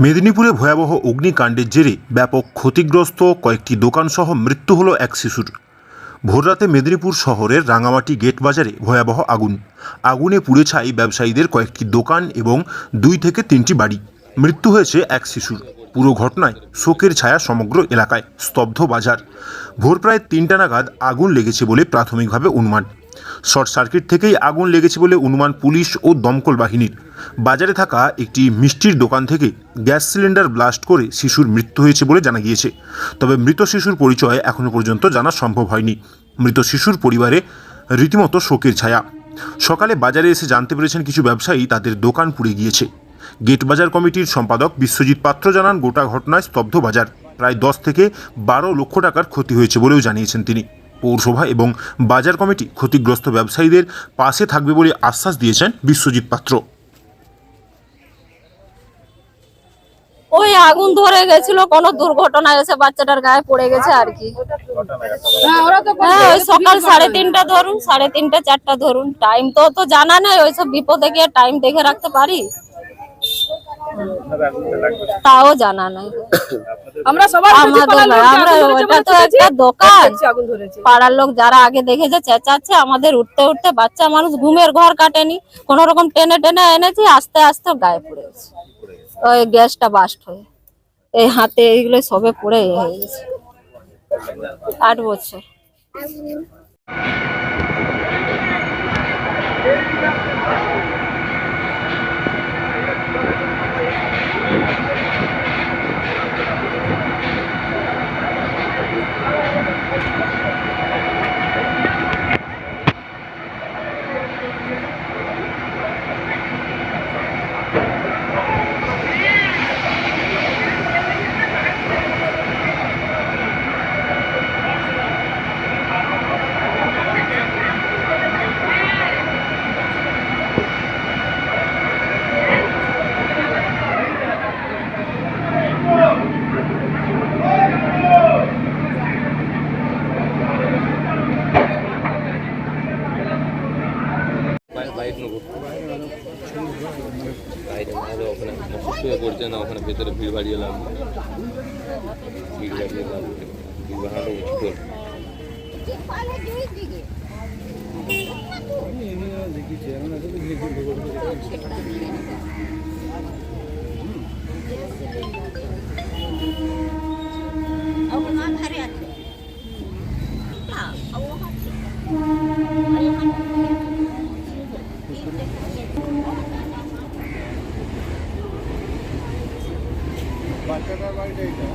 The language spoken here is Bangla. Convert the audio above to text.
মেদিনীপুরে ভয়াবহ অগ্নিকাণ্ডের জেরে ব্যাপক ক্ষতিগ্রস্ত কয়েকটি দোকানসহ মৃত্যু হলো এক শিশুর। ভোররাতে মেদিনীপুর শহরের রাঙামাটি গেট বাজারে ভয়াবহ আগুন। আগুনে পুড়ে ছাই ব্যবসায়ীদের কয়েকটি দোকান এবং দুই থেকে তিনটি বাড়ি। মৃত্যু হয়েছে এক শিশুর। পুরো ঘটনায় শোকের ছায়া সমগ্র এলাকায় স্তব্ধ বাজার। ভোর প্রায় তিনটা নাগাদ আগুন লেগেছে বলে প্রাথমিকভাবে অনুমান। শর্ট সার্কিট থেকেই আগুন লেগেছে বলে অনুমান পুলিশ ও দমকল বাহিনীর। বাজারে থাকা একটি মিষ্টির দোকান থেকে গ্যাস সিলিন্ডার ব্লাস্ট করে শিশুর মৃত্যু হয়েছে বলে জানা গিয়েছে। তবে মৃত শিশুর পরিচয় এখনও পর্যন্ত জানা সম্ভব হয়নি। মৃত শিশুর পরিবারে রীতিমতো শোকের ছায়া। সকালে বাজারে এসে জানতে পেরেছেন কিছু ব্যবসায়ী তাদের দোকান পুড়ে গিয়েছে। গেট বাজার কমিটির সম্পাদক বিশ্বজিৎ পাত্র জানান, গোটা ঘটনায় স্তব্ধ বাজার। প্রায় দশ থেকে বারো লক্ষ টাকার ক্ষতি হয়েছে বলেও জানিয়েছেন তিনি। পৌরসভা এবং বাজার কমিটি ক্ষতিগ্রস্ত ব্যবসায়ীদের পাশে থাকবে বলে আশ্বাস দিয়েছেন বিশ্বজিৎ পাত্র। ওই আগুন ধরে গেছিল কোন দুর্ঘটনা এসে বাচ্চাটার গায়ে পড়ে গেছে আর কি। হ্যাঁ ওই সকাল সাড়ে তিনটা ধরুন সাড়ে তিনটা চারটা ধরুন। টাইম তো তো জানা নেই ওইসব বিপদে গিয়ে টাইম দেখে রাখতে পারি? তাও জানা নাই। আমরা সবাই আমাদের নয়, আমরা ওটা তো একটা দোকান। পাড়ার লোক যারা আগে দেখেছে চেঁচাচ্ছে আমাদের উঠতে উঠতে বাচ্চা মানুষ ঘুমের ঘর কাটেনি। কোন রকম টেনে টেনে এনেছি আস্তে আস্তে গায়ে পড়ে গেছে। ওই গ্যাসটা বাস্ট হয়ে। এই হাতে এইগুলো সবে পড়ে এ হয়ে গেছে। আট বছর। বাইরে না হলে ওখানে অসুস্থ হয়ে পড়ছে না ওখানে ভেতরে ভিড় বাড়িয়ে লাভ ভিড় বাড়িয়ে লাভ ভিড় বাড়ানো উচিত দেখি বাচ্চাটার বাড়িটা এটা